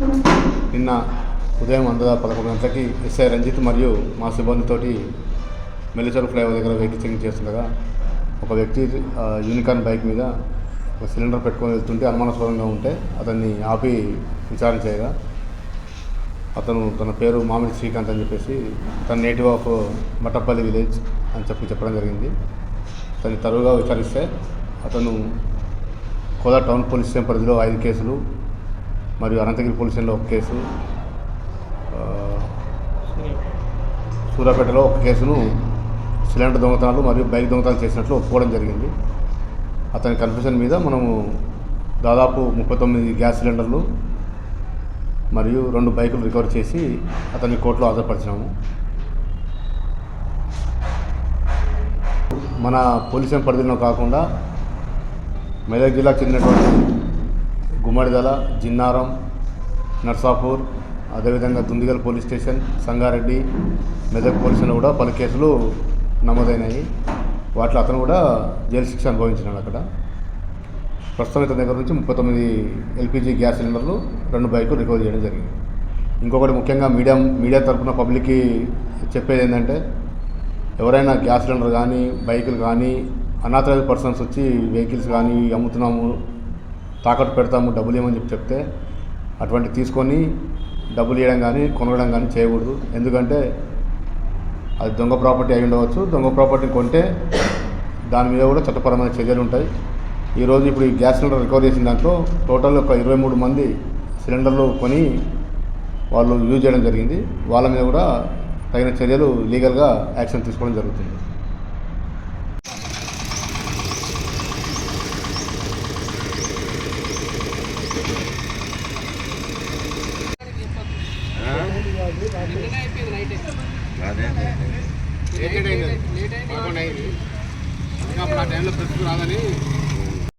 నిన్న ఉదయం అందద పదకొండు గంటలకి ఎస్ఐ రంజిత్ మరియు మా సిబ్బందితోటి మెల్లిచరు ఫ్లైఓవర్ దగ్గర వెహికల్ చెకింగ్ చేస్తుండగా ఒక వ్యక్తి యూనికార్న్ బైక్ మీద ఒక సిలిండర్ పెట్టుకొని వెళ్తుంటే అనుమానాస్పదంగా ఉంటే అతన్ని ఆపి విచారణ చేయగా అతను తన పేరు మామిడి శ్రీకాంత్ అని చెప్పేసి తన నేటివ్ ఆఫ్ మట్టపల్లి విలేజ్ అని చెప్పి చెప్పడం జరిగింది. అతన్ని తరువుగా విచారిస్తే అతను కోదా టౌన్ పోలీస్ స్టేషన్ పరిధిలో ఐదు కేసులు మరియు అనంతగిరి పోలీస్ స్టేషన్లో ఒక కేసు సూర్యాపేటలో ఒక కేసును సిలిండర్ దొంగతనాలు మరియు బైక్ దొంగతనాలు చేసినట్లు ఒప్పుకోవడం జరిగింది. అతని కన్ఫ్యూషన్ మీద మనము దాదాపు ముప్పై తొమ్మిది గ్యాస్ సిలిండర్లు మరియు రెండు బైకులు రికవర్ చేసి అతన్ని కోర్టులో హాజరుపరిచినాము మన పోలీస్ పరిధిలో కాకుండా మెదక్ జిల్లాకు చెందినటువంటి గుమ్మడిదల జిన్నారం నర్సాపూర్ అదేవిధంగా దుందిగల్ పోలీస్ స్టేషన్ సంగారెడ్డి మెదక్ పోలీసులో కూడా పలు కేసులు నమోదైనాయి. వాటిలో అతను కూడా జైలు శిక్ష అనుభవించినాడు అక్కడ. ప్రస్తుతం ఇతని దగ్గర నుంచి ముప్పై తొమ్మిది ఎల్పిజి గ్యాస్ సిలిండర్లు రెండు బైకులు రికవర్ చేయడం జరిగింది. ఇంకొకటి ముఖ్యంగా మీడియా మీడియా తరఫున పబ్లిక్కి చెప్పేది ఏంటంటే ఎవరైనా గ్యాస్ సిలిండర్ కానీ బైకులు కానీ అనాథరైజ్ పర్సన్స్ వచ్చి వెహికల్స్ కానీ అమ్ముతున్నాము తాకట్టు పెడతాము డబ్బులు ఏమని చెప్పి చెప్తే అటువంటి తీసుకొని డబ్బులు ఇవ్వడం కానీ కొనడం కానీ చేయకూడదు. ఎందుకంటే అది దొంగ ప్రాపర్టీ అయి ఉండవచ్చు. దొంగ ప్రాపర్టీ కొంటే దాని మీద కూడా చట్టపరమైన చర్యలు ఉంటాయి. ఈరోజు ఇప్పుడు ఈ గ్యాస్ సిలిండర్ రికవర్ చేసిన దాంట్లో టోటల్ ఒక ఇరవై మూడు మంది సిలిండర్లు కొని వాళ్ళు యూజ్ చేయడం జరిగింది. వాళ్ళ మీద కూడా తగిన చర్యలు లీగల్గా యాక్షన్ తీసుకోవడం జరుగుతుంది. లేట్ అయింది పదకొండు అయింది ఇంకా అప్పుడు ఆ టైంలో ప్రస్తుతం రాదని